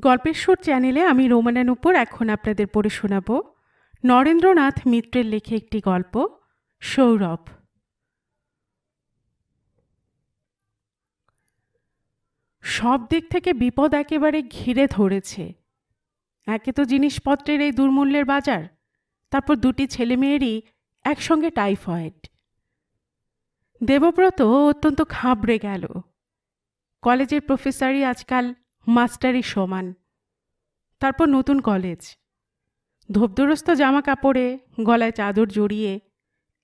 গল্পের সুর চ্যানেলে আমি রোমানান উপর এখন আপনাদের পড়ে শোনাব নরেন্দ্রনাথ মিত্রের লেখে একটি গল্প, সৌরভ। সব দিক থেকে বিপদ একেবারে ঘিরে ধরেছে। একে তো জিনিসপত্রের এই দুর্মূল্যের বাজার, তারপর দুটি ছেলে মেয়েরই একসঙ্গে টাইফয়েড। দেবব্রত অত্যন্ত খাবড়ে গেল। কলেজের প্রফেসরই আজকাল মাস্টারই সমান। তারপর নতুন কলেজ। ধোপদরস্ত জামা কাপড়ে গলায় চাদর জড়িয়ে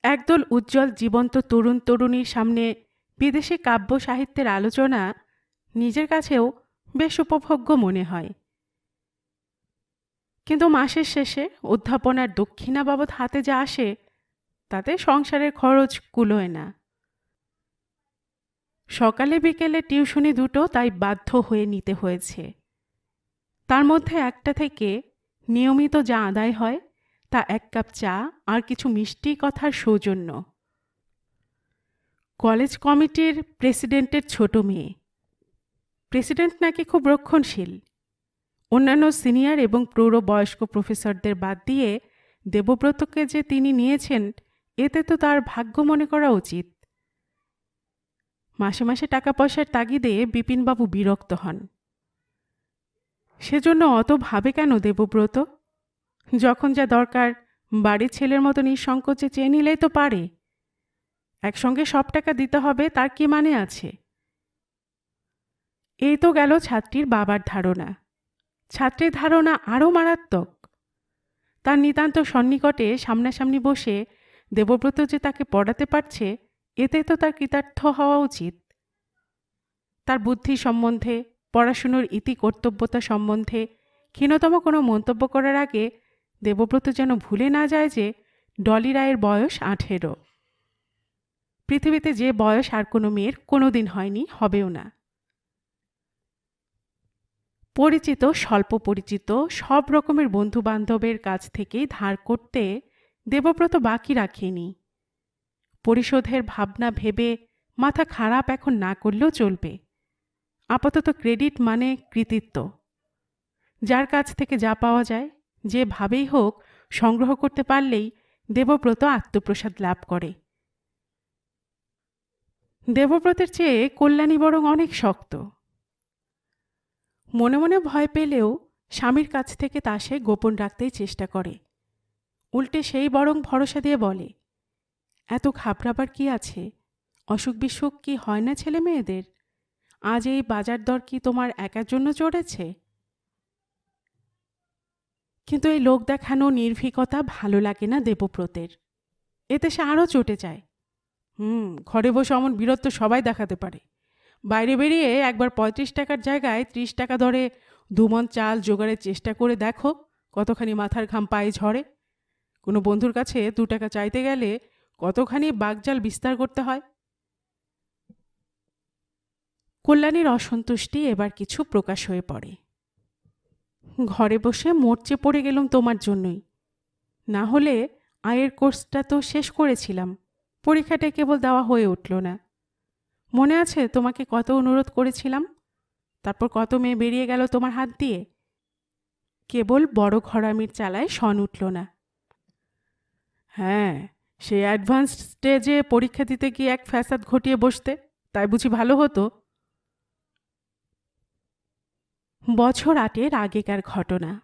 একদল উজ্জ্বল, জীবন্ত তরুণ তরুণীর সামনে বিদেশি কাব্য সাহিত্যের আলোচনা নিজের কাছেও বেশ উপভোগ্য মনে হয়। কিন্তু মাসের শেষে অধ্যাপনার দক্ষিণা বাবদ হাতে যা আসে, তাতে সংসারের খরচ কুলোয় না। সকালে বিকেলে টিউশনি দুটো তাই বাধ্য হয়ে নিতে হয়েছে। তার মধ্যে একটা থেকে নিয়মিত যা আদায় হয়, তা এক কাপ চা আর কিছু মিষ্টি কথার সৌজন্য। কলেজ কমিটির প্রেসিডেন্টের ছোট মেয়ে। প্রেসিডেন্ট নাকি খুব রক্ষণশীল। অন্যান্য সিনিয়র এবং প্রৌঢ়বয়স্ক প্রফেসরদের বাদ দিয়ে দেবব্রতকে যে তিনি নিয়েছেন, এতে তো তার ভাগ্য মনে করা উচিত। মাসে মাসে টাকা পয়সার তাগিদে বিপিনবাবু বিরক্ত হন। সেজন্য অত ভাবে কেন দেবব্রত? যখন যা দরকার, বাড়ির ছেলের মতো নিঃসংকোচে চেয়ে নিলেই তো পারে। একসঙ্গে সব টাকা দিতে হবে, তার কি মানে আছে? এই তো গেল ছাত্রীর বাবার ধারণা। ছাত্রের ধারণা আরও মারাত্মক। তার নিতান্ত সন্নিকটে সামনাসামনি বসে দেবব্রত যে তাকে পড়াতে পারছে এতে তো তার কৃতার্থ হওয়া উচিত। তার বুদ্ধি সম্বন্ধে, পড়াশুনোর ইতি কর্তব্যতা সম্বন্ধে ক্ষীণতম কোনো মন্তব্য করার আগে দেবব্রত যেন ভুলে না যায় যে ডলি রায়ের বয়স আঠেরো। পৃথিবীতে যে বয়স আর কোনো মেয়ের কোনো দিন হয়নি, হবেও না। পরিচিত, স্বল্প পরিচিত, সব রকমের বন্ধু বান্ধবের কাছ থেকেই ধার করতে দেবব্রত বাকি রাখেনি। পরিশোধের ভাবনা ভেবে মাথা খারাপ এখন না করলেও চলবে। আপাতত ক্রেডিট মানে কৃতিত্ব। যার কাছ থেকে যা পাওয়া যায় যেভাবেই হোক, সংগ্রহ করতে পারলেই দেবব্রত আত্মপ্রসাদ লাভ করে। দেবব্রতের চেয়ে কল্যাণী বরং অনেক শক্ত। মনে মনে ভয় পেলেও স্বামীর কাছ থেকে তা সে গোপন রাখতেই চেষ্টা করে। উল্টে সেই বরং ভরসা দিয়ে বলে এত ঘাবড়াবার কি আছে? অসুখ বিসুখ কি হয় না ছেলে মেয়েদের? আজ এই বাজার দর কি তোমার একার জন্য চড়েছে? কিন্তু এই লোক দেখানো নির্ভীকতা ভালো লাগে না দেবব্রতের। এতে সে আরও চটে যায়। হুম, ঘরে বসে অমন বীরত্ব সবাই দেখাতে পারে। বাইরে বেরিয়ে একবার পঁয়ত্রিশ টাকার জায়গায় ত্রিশ টাকা দরে দুমন চাল জোগাড়ের চেষ্টা করে দেখো, কতখানি মাথার ঘাম পায়ে ঝরে। কোনো বন্ধুর কাছে দু টাকা চাইতে গেলে কতখানি বাগজাল বিস্তার করতে হয়? কল্যাণীর অসন্তুষ্টি এবার কিছু প্রকাশ হয়ে পড়ে। ঘরে বসে মরচে পড়ে গেলাম তোমার জন্যই। না হলে আয়ের কোর্সটা তো শেষ করেছিলাম, পরীক্ষাটা কেবল দেওয়া হয়ে উঠল না। মনে আছে তোমাকে কত অনুরোধ করেছিলাম? তারপর কত মেয়ে বেরিয়ে গেল তোমার হাত দিয়ে? কেবল বড় ঘরামির চালায় সন উঠল না। হ্যাঁ সে অ্যাডভান্স স্টেজে পরীক্ষা দিতে গিয়ে এক ফ্যাসাদ ঘটিয়ে বসতে, তাই বুঝি ভালো হতো। বছর আটের আগেকার ঘটনা।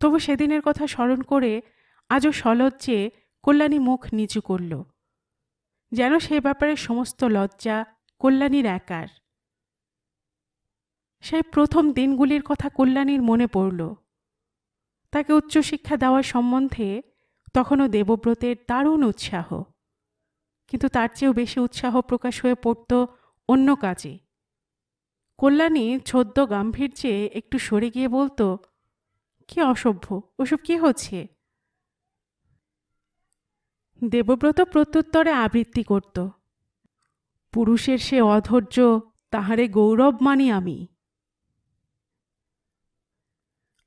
তবু সেদিনের কথা স্মরণ করে আজও সলজ্জে কল্যাণী মুখ নিচু করল। যেন সে ব্যাপারে সমস্ত লজ্জা কল্যাণীর একার। সেই প্রথম দিনগুলির কথা কল্যাণীর মনে পড়ল। তাকে উচ্চশিক্ষা দেওয়ার সম্বন্ধে তখনও দেবব্রতের দারুণ উৎসাহ। কিন্তু তার চেয়েও বেশি উৎসাহ প্রকাশ হয়ে পড়ত অন্য কাজে। কল্যাণী ছোদ্দ গাম্ভীর্যে একটু সরে গিয়ে বলতো, কি অসভ্য, ওসব কি হচ্ছে? দেবব্রত প্রত্যুত্তরে আবৃত্তি করত, পুরুষের সে অধৈর্য, তাহারে গৌরব মানি আমি।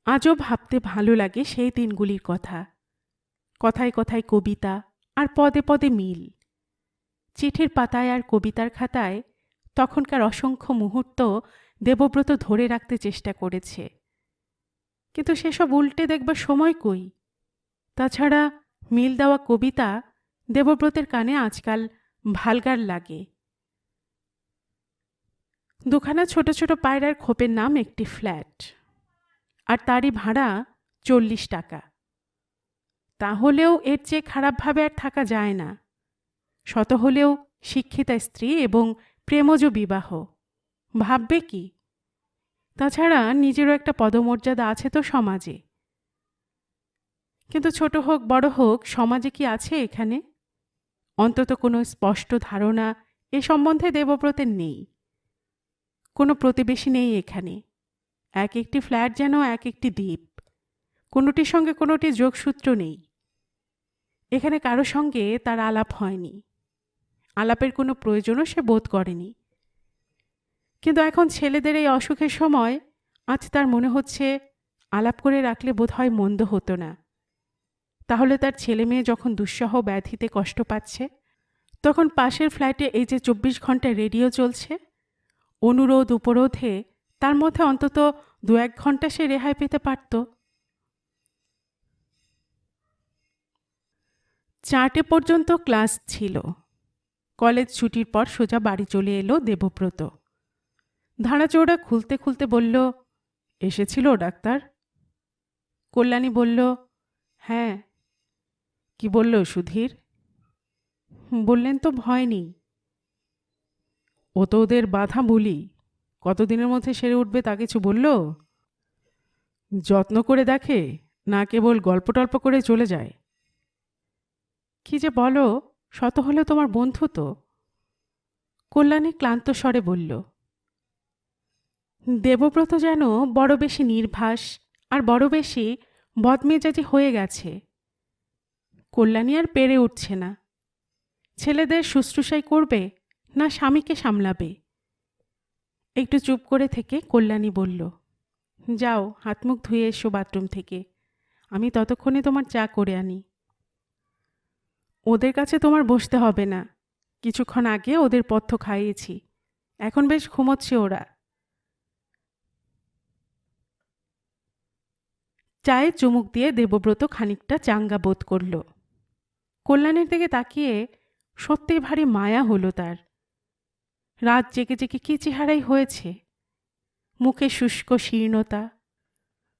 আজও ভাবতে ভালো লাগে সেই দিনগুলির কথা। কথায় কথায় কবিতা আর পদে পদে মিল। চিঠির পাতায় আর কবিতার খাতায় তখনকার অসংখ্য মুহূর্ত দেবব্রত ধরে রাখতে চেষ্টা করেছে। কিন্তু সেসব উল্টে দেখবার সময় কই? তাছাড়া মিল দেওয়া কবিতা দেবব্রতের কানে আজকাল ভালগার লাগে। দুখানা ছোট ছোট পায়রার খোপের নাম একটি ফ্ল্যাট। আর তারই ভাড়া চল্লিশ টাকা। তাহলেও এর চেয়ে খারাপভাবে আর থাকা যায় না। শত হলেও শিক্ষিতা স্ত্রী এবং প্রেমজ বিবাহ। ভাববে কি? তাছাড়া নিজেরও একটা পদমর্যাদা আছে তো সমাজে। কিন্তু ছোট হোক, বড় হোক, সমাজে কি আছে এখানে? অন্তত কোনো স্পষ্ট ধারণা এ সম্বন্ধে দেবব্রতের নেই। কোনো প্রতিবেশী নেই এখানে। এক একটি ফ্ল্যাট যেন এক একটি দ্বীপ। কোনোটির সঙ্গে কোনোটি যোগসূত্র নেই। এখানে কারও সঙ্গে তার আলাপ হয়নি। আলাপের কোনো প্রয়োজনও সে বোধ করেনি। কিন্তু এখন ছেলেদের এই অসুখের সময় আজ তার মনে হচ্ছে আলাপ করে রাখলে বোধহয় মন্দ হতো না। তাহলে তার ছেলে মেয়ে যখন দুঃসহ ব্যাধিতে কষ্ট পাচ্ছে, তখন পাশের ফ্ল্যাটে এই যে চব্বিশ ঘণ্টা রেডিও চলছে, অনুরোধ, উপরোধে তার মধ্যে অন্তত দু এক ঘণ্টা সে রেহাই পেতে পারত। চারটে পর্যন্ত ক্লাস ছিল। কলেজ ছুটির পর সোজা বাড়ি চলে এলো দেবব্রত। ধাড়াচৌড়া খুলতে খুলতে বলল, এসেছিল ডাক্তার? কল্যাণী বলল হ্যাঁ। কি বলল সুধীর? বললেন তো ভয় নেই। ও তো ওদের বাধা বলি। কতদিনের মধ্যে সেরে উঠবে তা কিছু বলল? যত্ন করে দেখে, না কেবল গল্প টল্প করে চলে যায়। কি যে বলো, শত হলে তোমার বন্ধু তো। কল্যাণী ক্লান্ত স্বরে বলল, দেবব্রত যেন বড় বেশি নির্ভাস আর বড় বেশি বদমেজাজি হয়ে গেছে। কল্যাণী আর পেরে উঠছে না। ছেলেদের শুশ্রূষাই করবে না স্বামীকে সামলাবে? একটু চুপ করে থেকে কল্যাণী বলল, যাও, হাত মুখ ধুয়ে এসো বাথরুম থেকে। আমি ততক্ষণে তোমার চা করে আনি। ওদের কাছে তোমার বসতে হবে না। কিছুক্ষণ আগে ওদের পথ্য খাইয়েছি। এখন বেশ ঘুমোচ্ছে ওরা। চায়ে চুমুক দিয়ে দেবব্রত খানিকটা চাঙ্গা বোধ করল। কল্যাণের দিকে তাকিয়ে সত্যিই ভারী মায়া হলো তার। রাত জেগে জেগে কী চেহারাই হয়েছে? মুখে শুষ্ক শীর্ণতা,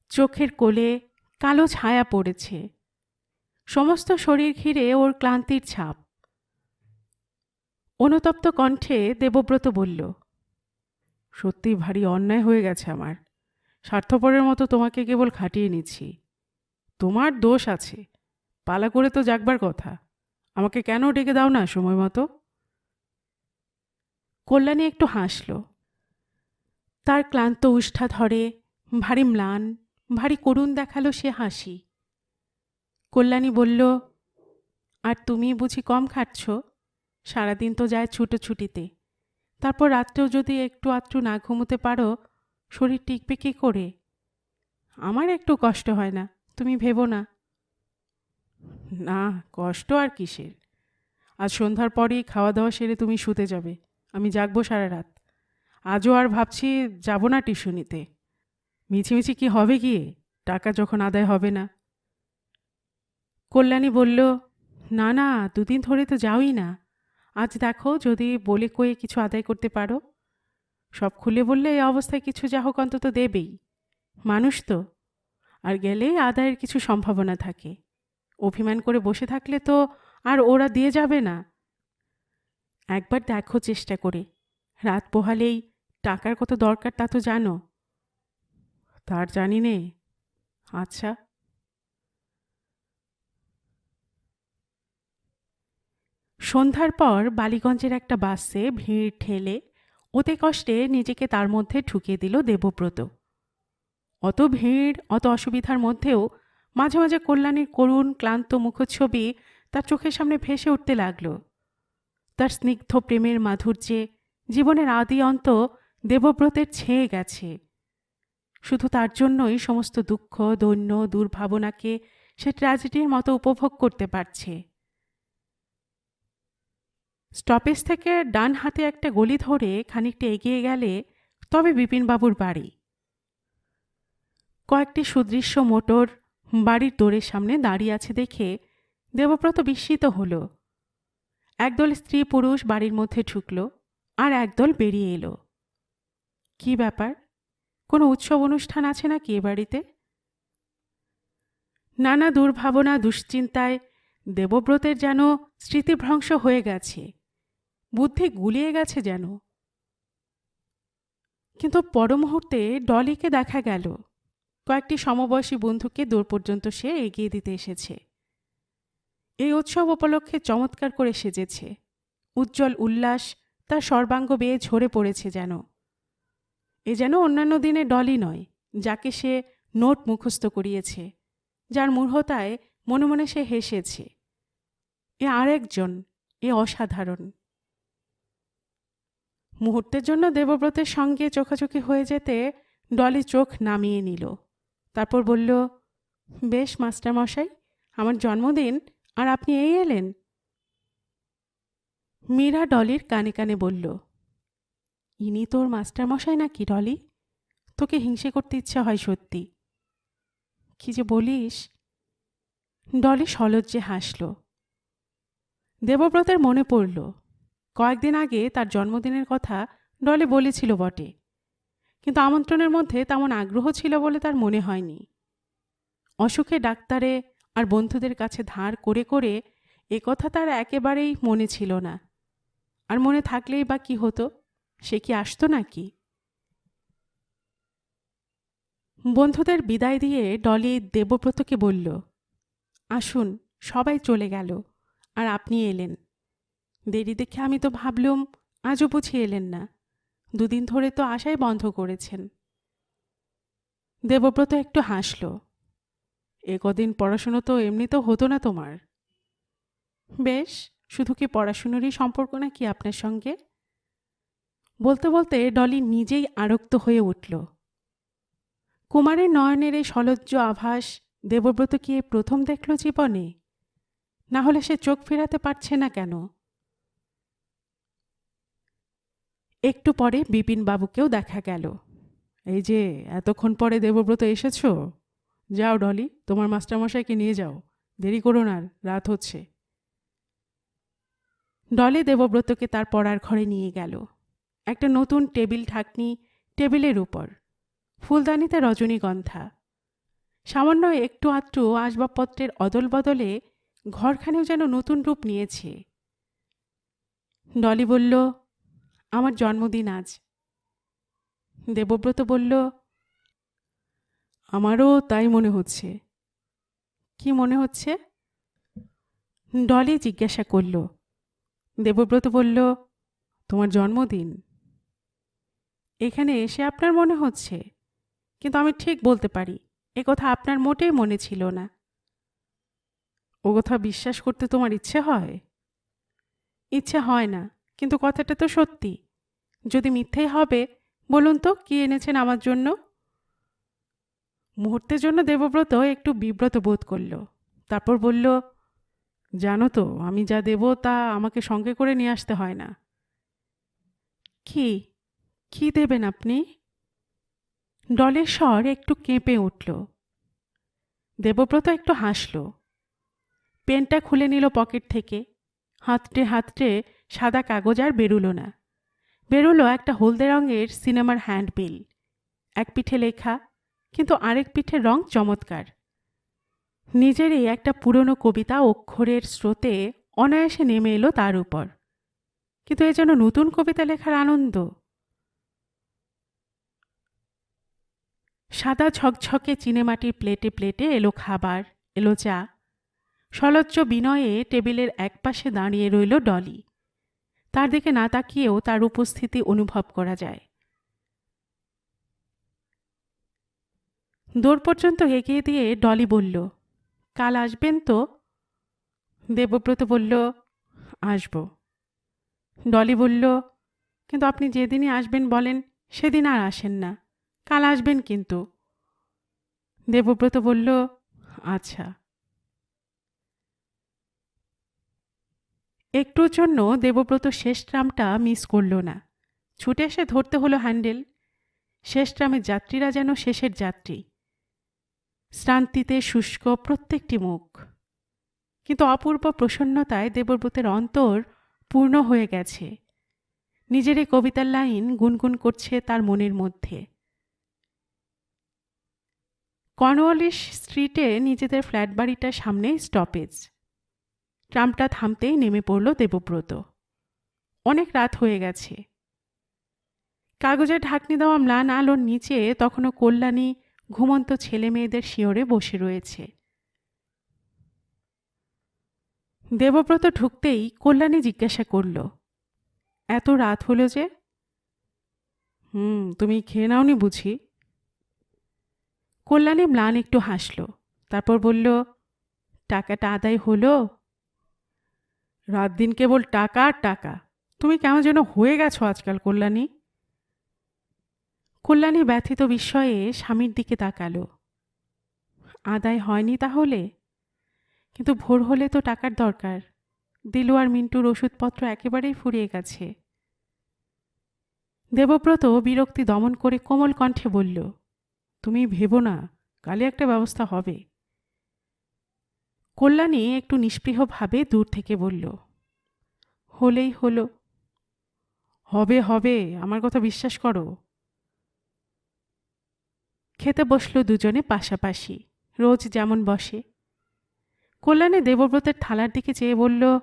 চোখের কোলে কালো ছায়া পড়েছে। সমস্ত শরীর ঘিরে ওর ক্লান্তির ছাপ। অনুতপ্ত কণ্ঠে দেবব্রত বলল, সত্যি ভারী অন্যায় হয়ে গেছে আমার। স্বার্থপরের মতো তোমাকে কেবল খাটিয়ে নিচ্ছি। তোমার দোষ আছে। পালা করে তো জাগবার কথা। আমাকে কেন ডেকে দাও না সময় মতো? কল্যাণী একটু হাসল। তার ক্লান্ত উষ্ঠা ধরে ভারী ম্লান, ভারী করুণ দেখাল সে হাসি। কল্যাণী বলল, আর তুমি বুঝি কম খাটছ সারাদিন তো যায় ছুটোছুটিতে। তারপর রাত্রেও যদি একটু আধটু না ঘুমোতে পারো, শরীর টিকবে কী করে? আমার একটু কষ্ট হয় না, তুমি ভেবো না। না, কষ্ট আর কিসের? আজ সন্ধ্যার পরেই খাওয়া দাওয়া সেরে তুমি শুতে যাবে। আমি জাগবো সারা রাত। আজও আর ভাবছি যাব না টিউশনিতে। মিছিমিছি কি হবে গিয়ে? টাকা যখন আদায় হবে না। কল্যাণী বলল, না না, দুদিন ধরে তো যাওই না। আজ দেখো যদি বলে কয়ে কিছু আদায় করতে পারো। সব খুলে বললে এই অবস্থায় কিছু যা হোক অন্তত দেবেই। মানুষ তো। আর গেলে আদায়ের কিছু সম্ভাবনা থাকে। অভিমান করে বসে থাকলে তো আর ওরা দিয়ে যাবে না। একবার দেখো চেষ্টা করে। রাত পোহালেই টাকার কত দরকার তা তো জানো। তার জানি নে। আচ্ছা। সন্ধ্যার পর বালিগঞ্জের একটা বাসে ভিড় ঠেলে অতি কষ্টে নিজেকে তার মধ্যে ঢুকিয়ে দিল দেবব্রত। অত ভিড়, অত অসুবিধার মধ্যেও মাঝে মাঝে কল্যাণীর করুণ, ক্লান্ত মুখচ্ছবি তার চোখের সামনে ভেসে উঠতে লাগল। তার স্নিগ্ধ প্রেমের মাধুর্যে জীবনের আদি অন্ত দেবব্রতের ছেয়ে গেছে। শুধু তার জন্যই সমস্ত দুঃখ, দৈন্য, দুর্ভাবনাকে সে ট্র্যাজেডির মতো উপভোগ করতে পারছে। স্টপেজ থেকে ডান হাতে একটা গলি ধরে খানিকটা এগিয়ে গেলে তবে বিপিনবাবুর বাড়ি। কয়েকটি সুদৃশ্য মোটর বাড়ির দোরের সামনে দাঁড়িয়ে আছে দেখে দেবব্রত বিস্মিত হল। একদল স্ত্রী পুরুষ বাড়ির মধ্যে ঢুকল আর একদল বেরিয়ে এলো। কি ব্যাপার? কোনো উৎসব অনুষ্ঠান আছে নাকি এ বাড়িতে? নানা দুর্ভাবনা, দুশ্চিন্তায় দেবব্রতের যেন স্মৃতিভ্রংশ হয়ে গেছে। বুদ্ধি গুলিয়ে গেছে যেন। কিন্তু পরমুহূর্তে ডলিকে দেখা গেল। কয়েকটি সমবয়সী বন্ধুকে দূর পর্যন্ত সে এগিয়ে দিতে এসেছে। এই উৎসব উপলক্ষে চমৎকার করে সেজেছে। উজ্জ্বল উল্লাস তার সর্বাঙ্গ বেয়ে ঝরে পড়েছে যেন। এ যেন অন্যান্য দিনে ডলি নয়, যাকে সে নোট মুখস্থ করিয়েছে, যার মূর্হতায় মনে মনে সে হেসেছে। এ আরেকজন, এ অসাধারণ। মুহূর্তের জন্য দেবব্রতের সঙ্গে চোখাচোখি হয়ে যেতে ডলি চোখ নামিয়ে নিল। তারপর বলল, বেশ, মাস্টারমশাই, আমার জন্মদিন, আর আপনি এই এলেন? মীরা ডলির কানে কানে বলল, ইনি তোর মাস্টারমশাই নাকি ডলি? তোকে হিংসে করতে ইচ্ছা হয় সত্যি। কি যে বলিস? ডলি সলজ্জে হাসল। দেবব্রতের মনে পড়ল কয়েকদিন আগে তার জন্মদিনের কথা ডলে বলেছিল বটে। কিন্তু আমন্ত্রণের মধ্যে তেমন আগ্রহ ছিল বলে তার মনে হয়নি। অসুখে ডাক্তারে আর বন্ধুদের কাছে ধার করে করে এ কথা তার একেবারেই মনে ছিল না। আর মনে থাকলেই বা কি হতো, সে কি আসতো নাকি? বন্ধুদের বিদায় দিয়ে ডলি দেবব্রতকে বলল, আসুন, সবাই চলে গেল, আর আপনি এলেন। দেরি দেখে আমি তো ভাবলুম আজও বুঝি এলেন না। দুদিন ধরে তো আশাই বন্ধ করেছেন। দেবব্রত একটু হাসল। এ কদিন পড়াশুনো তো এমনি তো হতো না তোমার। বেশ, শুধু কি পড়াশুনোরই সম্পর্ক নাকি আপনার সঙ্গে? বলতে বলতে ডলি নিজেই আরক্ত হয়ে উঠল। কুমারের নয়নের এই সলজ্জ আভাস দেবব্রত কি প্রথম দেখল জীবনে। না হলে সে চোখ ফেরাতে পারছে না কেন? একটু পরে বিপিনবাবুকেও দেখা গেল। এই যে, এতক্ষণ পরে দেবব্রত এসেছ? যাও ডলি, তোমার মাস্টারমশাইকে নিয়ে যাও। দেরি করো না রাত হচ্ছে। ডলে দেবব্রতকে তার পড়ার ঘরে নিয়ে গেল। একটা নতুন টেবিল ঠাকনি টেবিলের উপর। ফুলদানিতে রজনীগন্ধা। সামান্য একটু আধটু আসবাবপত্রের অদল বদলে ঘরখানেও যেন নতুন রূপ নিয়েছে। ডলি বলল আমার জন্মদিন আজ। দেবব্রত বলল, আমারও তাই মনে হচ্ছে। কি মনে হচ্ছে? ডলি জিজ্ঞাসা করল। দেবব্রত বলল, তোমার জন্মদিন। এখানে এসে আপনার মনে হচ্ছে, কিন্তু আমি ঠিক বলতে পারি, এ কথা আপনার মোটেই মনে ছিল না। ও কথা বিশ্বাস করতে তোমার ইচ্ছে হয়? ইচ্ছে হয় না, কিন্তু কথাটা তো সত্যি। যদি মিথ্যেই হবে, বলুন তো, কি এনেছেন আমার জন্য? মুহূর্তের জন্য দেবব্রত একটু বিব্রত বোধ করল। তারপর বলল, জানো তো, আমি যা দেব তা আমাকে সঙ্গে করে নিয়ে আসতে হয় না। কি? কি দেবেন আপনি? ডলের স্বর একটু কেঁপে উঠল। দেবব্রত একটু হাসল। পেনটা খুলে নিল পকেট থেকে। হাতটে হাতটে সাদা কাগজ আর বেরুলো না। বেরোলো একটা হলদে রঙের সিনেমার হ্যান্ডবিল। এক পিঠে লেখা, কিন্তু আরেক পিঠের রং চমৎকার। নিজেরই একটা পুরনো কবিতা অক্ষরের স্রোতে অনায়াসে নেমে এলো তার উপর। কিন্তু এ যেন নতুন কবিতা লেখার আনন্দ। সাদা ঝকঝকে চিনেমাটির প্লেটে প্লেটে এলো খাবার, এলো চা। সলজ্জ বিনয়ে টেবিলের একপাশে দাঁড়িয়ে রইল ডলি। তার দিকে না তাকিয়েও তার উপস্থিতি অনুভব করা যায়। দূর পর্যন্ত এগিয়ে দিয়ে ডলি বলল, কাল আসবেন তো? দেবব্রত বলল, আসব। ডলি বলল, কিন্তু আপনি যেদিনই আসবেন বলেন, সেদিন আর আসেন না। কাল আসবেন কিন্তু। দেবব্রত বলল আচ্ছা। একটুর জন্য দেবব্রত শেষ ট্রামটা মিস করল না। ছুটে এসে ধরতে হলো হ্যান্ডেল। শেষ ট্রামের যাত্রীরা যেন শেষের যাত্রী। শ্রান্তিতে শুষ্ক প্রত্যেকটি মুখ। কিন্তু অপূর্ব প্রসন্নতায় দেবব্রতের অন্তর পূর্ণ হয়ে গেছে। নিজের এই কবিতার লাইন গুনগুন করছে তার মনের মধ্যে। কর্নওয়ালিস স্ট্রিটে নিজেদের ফ্ল্যাট বাড়িটার সামনে স্টপেজ। ট্রামটা থামতেই নেমে পড়ল দেবব্রত। অনেক রাত হয়ে গেছে। কাগজের ঢাকনি দেওয়া ম্লান আলোর নিচে তখনও কল্যাণী ঘুমন্ত ছেলে মেয়েদের শিওরে বসে রয়েছে। দেবব্রত ঢুকতেই কল্যাণী জিজ্ঞাসা করল, এত রাত হলো যে? হুম, তুমি খেয়ে নাওনি বুঝি? কল্যাণী ম্লান একটু হাসল, তারপর বলল, টাকাটা আদায় হলো? রাত দিন কেবল টাকা আর টাকা। তুমি কেমন যেন হয়ে গেছো আজকাল কল্যাণী। কল্যাণী ব্যথিত বিস্ময়ে স্বামীর দিকে তাকালো। আদায় হয়নি তাহলে? কিন্তু ভোর হলে তো টাকার দরকার। দিলু আর মিন্টুর ওষুধপত্র একেবারেই ফুরিয়ে গেছে। দেবব্রত বিরক্তি দমন করে কোমল কণ্ঠে বলল, তুমি ভেবো না কালে একটা ব্যবস্থা হবে। কল্যাণী একটু নিষ্পৃহভাবে দূর থেকে বলল, হলেই হলো। হবে হবে, আমার কথা বিশ্বাস করো। খেতে বসল দুজনে পাশাপাশি, রোজ যেমন বসে। কল্যাণে দেবব্রতের থালার দিকে চেয়ে বলল,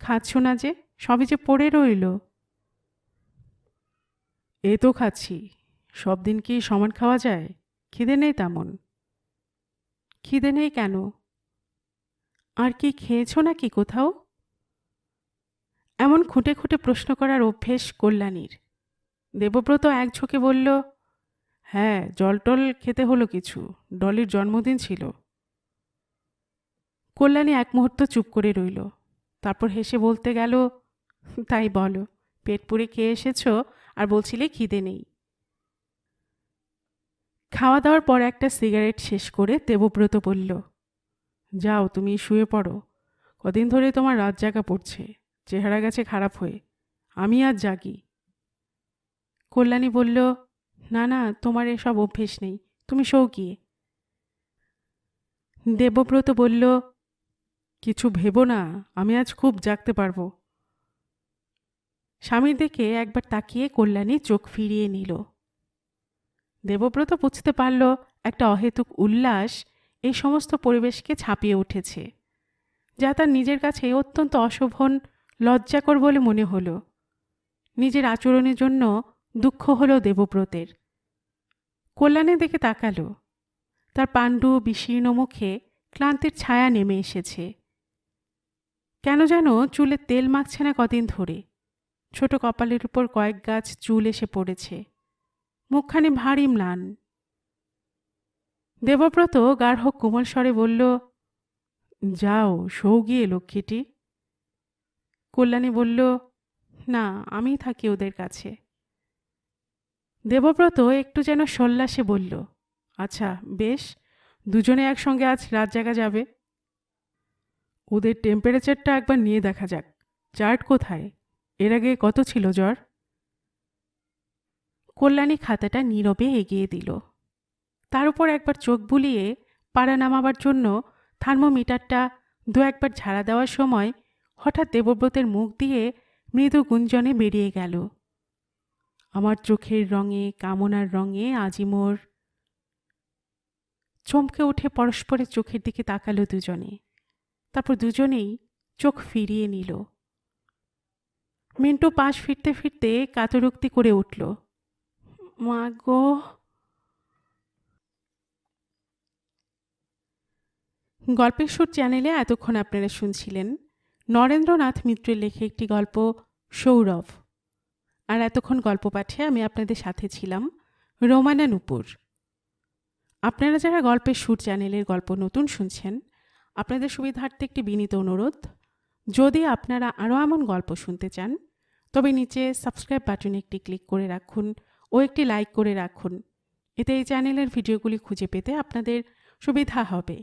খাচ্ছ না যে? সবই যে পড়ে রইল? এ তো খাচ্ছি। সব দিন কি সমান খাওয়া যায়? খিদে নেই তেমন। খিদে নেই কেন? আর কি খেয়েছো নাকি কোথাও? এমন খুঁটে খুঁটে প্রশ্ন করার অভ্যেস কল্যাণীর। দেবব্রত এক ঝোঁকে বলল হ্যাঁ জলটল খেতে হলো কিছু। ডলির জন্মদিন ছিল। কল্যাণী এক মুহূর্ত চুপ করে রইল। তারপর হেসে বলতে গেল, তাই বলো, পেট পুড়ে খেয়ে এসেছ আর বলছিলে খিদে নেই। খাওয়া দাওয়ার পর একটা সিগারেট শেষ করে দেবব্রত বলল যাও, তুমি শুয়ে পড়ো। কদিন ধরে তোমার রাত জাগা পড়ছে, চেহারা গেছে খারাপ হয়ে। আমি আর জাগি। কল্যাণী বলল, না না, তোমার এসব অভ্যেস নেই, তুমি শো গিয়ে। দেবব্রত বলল, কিছু ভেবো না, আমি আজ খুব জাগতে পারব। স্বামীর দিকে একবার তাকিয়ে কল্যাণী চোখ ফিরিয়ে নিল। দেবব্রত বুঝতে পারল, একটা অহেতুক উল্লাস এই সমস্ত পরিবেশকে ছাপিয়ে উঠেছে, যা তার নিজের কাছে অত্যন্ত অশোভন, লজ্জাকর বলে মনে হলো। নিজের আচরণের জন্য দুঃখ হলো দেবব্রতের। কল্যাণের দিকে তাকালো। তার পাণ্ডু বিশীর্ণ মুখে ক্লান্তির ছায়া নেমে এসেছে। কেন যেন চুলে তেল মাখছে না কদিন ধরে। ছোট কপালের উপর কয়েক গাছ চুল এসে পড়েছে। মুখখানি ভারী ম্লান। দেবব্রত গাঢ় কোমল স্বরে বলল, যাও সৌ গিয়ে লক্ষ্মীটি। কল্যাণী বলল, না আমি থাকি ওদের কাছে। দেবব্রত একটু যেন সল্লাসে বলল আচ্ছা বেশ, দুজনে একসঙ্গে আজ রাত জাগা যাবে। ওদের টেম্পারেচারটা একবার নিয়ে দেখা যাক চার্ট কোথায়? এর আগে কত ছিল জ্বর? কল্যাণী খাতাটা নীরবে এগিয়ে দিল। তার উপর একবার চোখ বুলিয়ে পাড়া নামাবার জন্য থার্মোমিটারটা দু একবার ঝাড়া দেওয়ার সময় হঠাৎ দেবব্রতের মুখ দিয়ে মৃদু গুঞ্জনে বেরিয়ে গেল। আমার চোখের রঙে, কামনার রঙে আজি মোর চমকে উঠে পরস্পরের চোখের দিকে তাকালো দুজনে। তারপর দুজনেই চোখ ফিরিয়ে নিল। মিন্টু পাশ ফিরতে ফিরতে কাতরুক্তি করে উঠল, মা গো গল্পের সুর চ্যানেলে এতক্ষণ আপনারা শুনছিলেন নরেন্দ্রনাথ মিত্রের লেখে একটি গল্প, সৌরভ। আর এতক্ষণ গল্প পাঠে আমি আপনাদের সাথে ছিলাম রোমানা নুপুর। আপনারা যারা গল্পের সুর চ্যানেলের গল্প নতুন শুনছেন, আপনাদের সুবিধার্থে একটি বিনীত অনুরোধ, যদি আপনারা আরও এমন গল্প শুনতে চান, তবে নিচে সাবস্ক্রাইব বাটনে একটি ক্লিক করে রাখুন ও একটি লাইক করে রাখুন। এতে এই চ্যানেলের ভিডিওগুলি খুঁজে পেতে আপনাদের সুবিধা হবে।